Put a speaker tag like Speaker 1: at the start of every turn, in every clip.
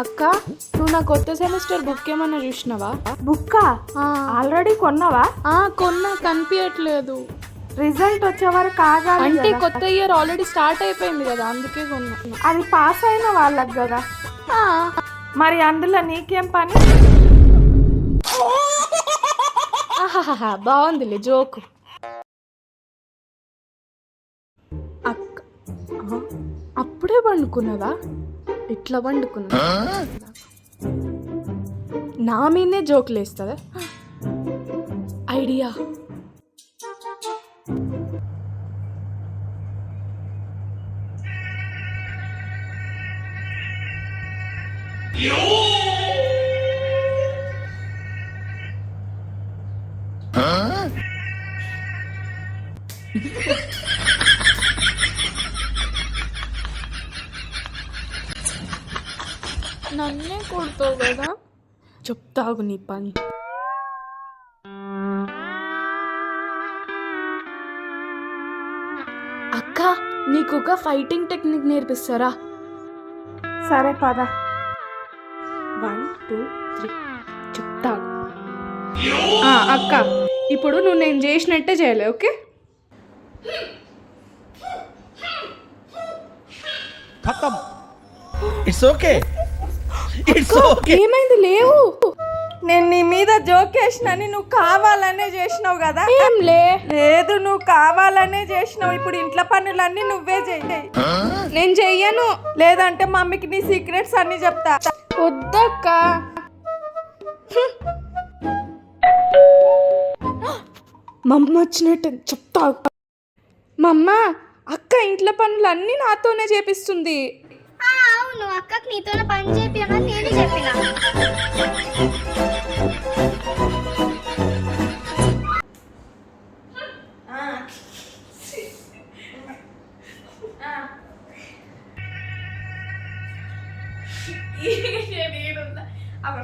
Speaker 1: అక్క నువ్వు నా కొత్త సెమిస్టర్ బుక్ ఏమన్నా చూసినావా?
Speaker 2: బుక్క? ఆల్రెడీ కొన్నావా?
Speaker 1: కొన్నా కనిపించట్లేదు
Speaker 2: రిజల్ట్ వచ్చే వరకు ఆగాలి
Speaker 1: అంటే. కొత్త ఇయర్ ఆల్రెడీ స్టార్ట్ అయిపోయింది కదా అందుకే కొన్నా.
Speaker 2: అది పాస్ అయిన వాళ్ళకి కదా. మరి అందులో నీకేం పని?
Speaker 1: బాగుందిలే జోకు. అక్క అప్పుడే పండుకున్నదా ఇట్లా వండుకున్నా. నా మీదే జోకులు వేస్తుందా ఐడియా. నన్నే కొడుతావు కదా? చెప్తాగు నీ పని. అక్క నీకు ఒక ఫైటింగ్ టెక్నిక్ నేర్పిస్తారా?
Speaker 2: సరే పద.
Speaker 1: వన్ టూ త్రీ చెప్తా అక్క ఇప్పుడు నువ్వు నేను చేసినట్టే చేయలే ఓకే?
Speaker 3: ఇట్స్ ఓకే
Speaker 1: ఏమైంది? లేవు.
Speaker 2: నేను నీ మీద జోక్ చేసినని నువ్వు కావాలనే చేసినావు కదా.
Speaker 1: ఏం లే.
Speaker 2: లేదు నువ్వు కావాలనే చేసినావు. ఇప్పుడు ఇంట్లో పనులన్నీ నువ్వే చేయి.
Speaker 1: నేను చెయ్యను.
Speaker 2: లేదంటే మమ్మీకి నీ సీక్రెట్స్ అన్ని చెప్తా.
Speaker 1: వద్దక్క. మమ్మ వచ్చినట్టు చెప్తా మమ్మ అక్క ఇంట్లో పనులన్నీ నాతోనే చేపిస్తుంది.
Speaker 4: అవును అక్కకి నీతో పని చేపియమని నేను చెప్పిన.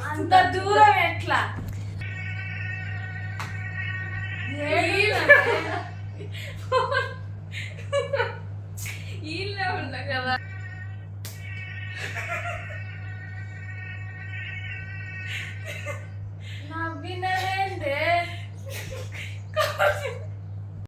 Speaker 2: అంత దూరం ఎట్లా? Ha ha ha!